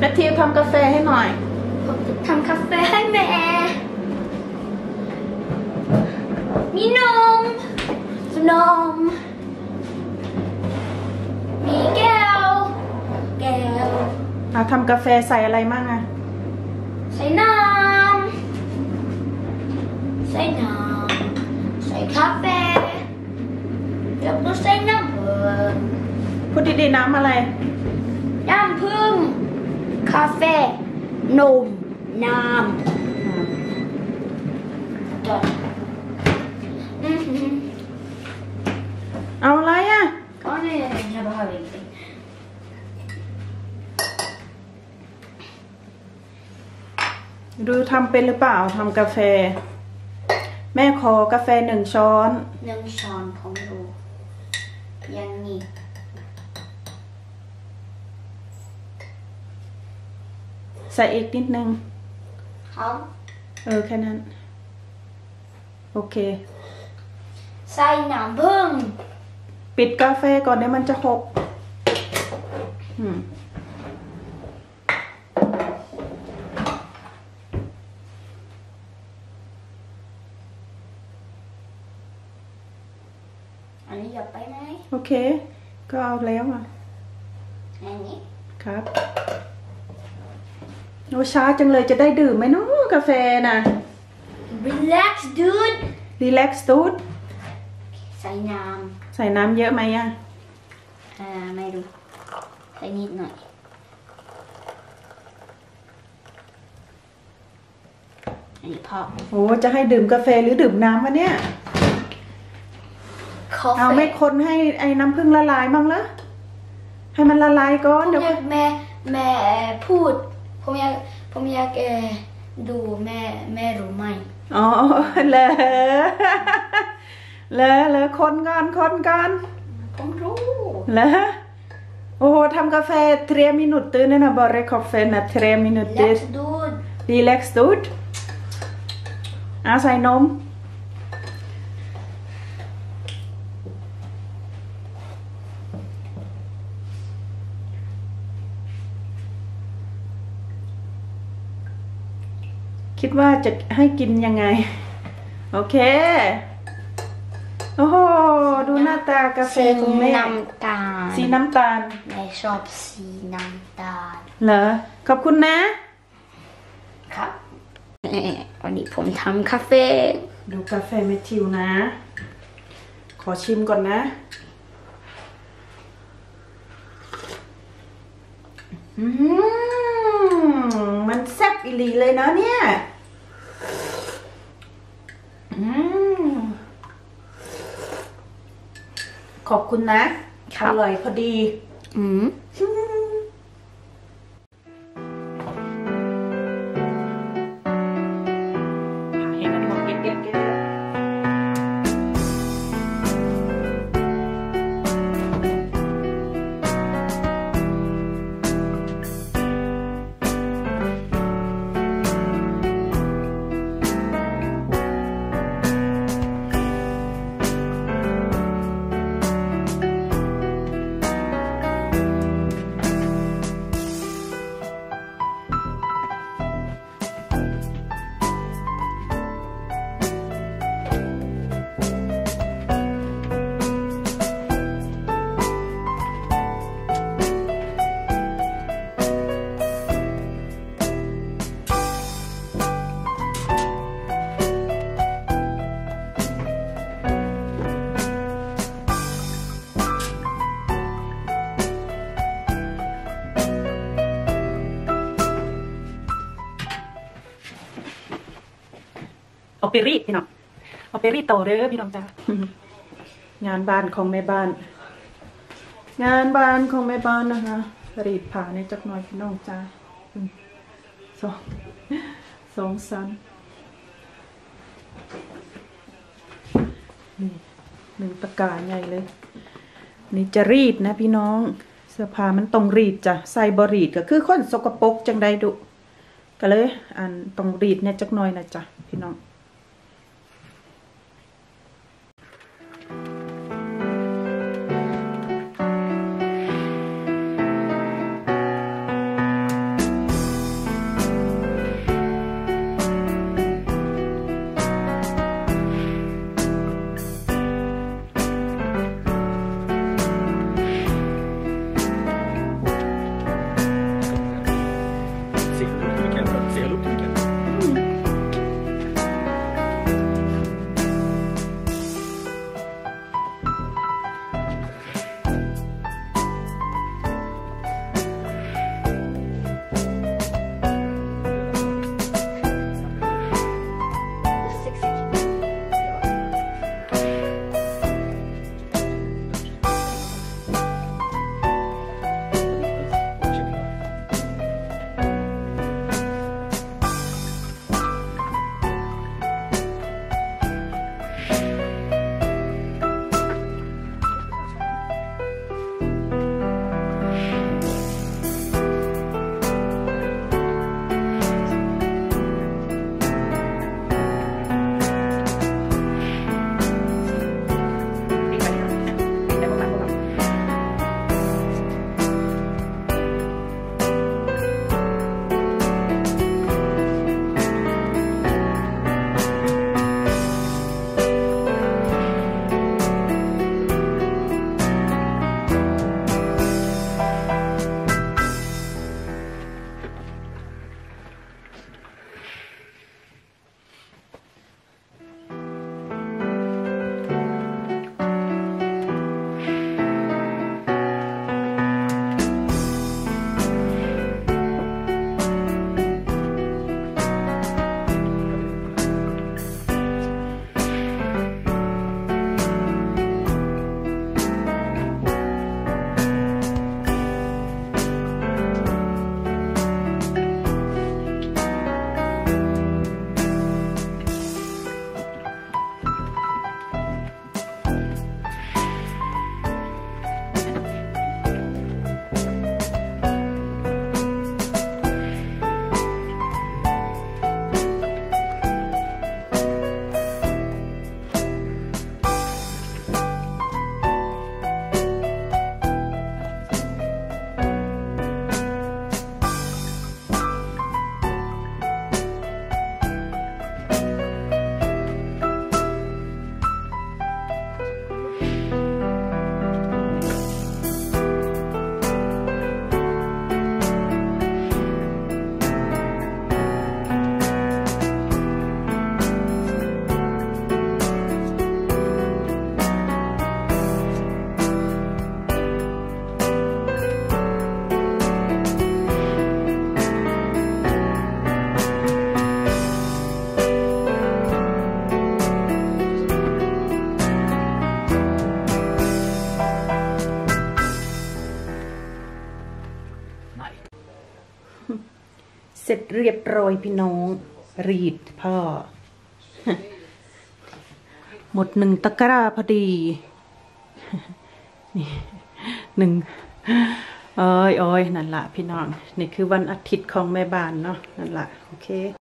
แมทธิวทำกาแฟให้หน่อย ผมจะทำกาแฟให้แม่ มีนมนม มีแก้ว แก้วเอาทำกาแฟใส่อะไรมั่งอะใส่น้ำ ใส่น้ำ ใส่กาแฟ แล้วก็ใส่น้ำเพิ่มพูดดีๆน้ำอะไร น้ำผึ้งกาแฟ นมน้ำจดอือหือเอาอะไรอะก็เนี่ยจะบอกอะไรอีกดูทำเป็นหรือเปล่าทำกาแฟ แม่ขอกาแฟหนึ่งช้อนหนึ่งช้อนของดูอย่างนี้ ใส่อีกนิดนึงเขาเออ แค่นั้น โอเค ใส่น้ำผึ้งปิดกาแฟก่อนเดี๋ยวมันจะหกอืมอันนี้หยับไปไหม โอเค ก็เอาแล้วอะ อันนี้ ครับ โอ้ช้าจังเลยจะได้ดื่มไหมเนาะกาแฟน่ะ relax dude รีแลกซ์ตูดใส่น้ใส่น้ำเยอะไหมอะำอ่าไม่รู้ใส่นิดหน่อยอันนี้พอโอ้จะให้ดื่มกาแฟหรือดื่มน้ำวะเนี่ย coffee เอาไม่คนให้ไอ้น้ำผึ้งละลายมั้งละให้มันละลายก่อผนมเดี๋ยวอยากแม่แม่พูด ผมอยากผมอยากเออดูแม่แม่รู้ไหมอ๋อเลยเลยเลยคนก่อนคนก่อนผมรู้เลยโอ้โหทำกาแฟ3 minuter när jag bara kaffe när 3 minuter let's do it relax stort อะใส่นม คิดว่าจะให้กินยังไง โอเค โอ้โห ดูหน้าตากาแฟของแม่น้ำตาลสีน้ำตาลแม่ชอบสีน้ำตาล เหรอ ขอบคุณนะ ครับเอ่อวันนี้ผมทำคาเฟ่ดูกาแฟเมทิวนะ ขอชิมก่อนนะ อืมมันแซ่บอีหลีเลยนะเนี่ยอืม ขอบคุณนะ อร่อยพอดี อืม อาไปรีดพี่น้องเอาไปรีดโตเด้อพี่น้องจ้างานบ้านของแม่บ้าน งานบ้านของแม่บ้านนะคะรีดผ้าในจักหน่อยพี่น้องจ้าสองสองสันนี่หนึ่งตะกร้าใหญ่เลย นี่จะรีดนะพี่น้อง เสื้อผ้ามันต้องรีดจ้ะใส่บรีดก็คือคนสกปรกจังใดดุก็เลย อันต้องรีดเนี่ยจักหน่อยนะจ๊ะพี่น้อง เรียบร้อยพี่น้อง รีดพ่อ หมดหนึ่งตะกร้าพอดีนี่หนึ่งเอ้ยโอ้ยนั่นละพี่น้อง นี่คือวันอาทิตย์ของแม่บ้านเนาะนั่นละโอเค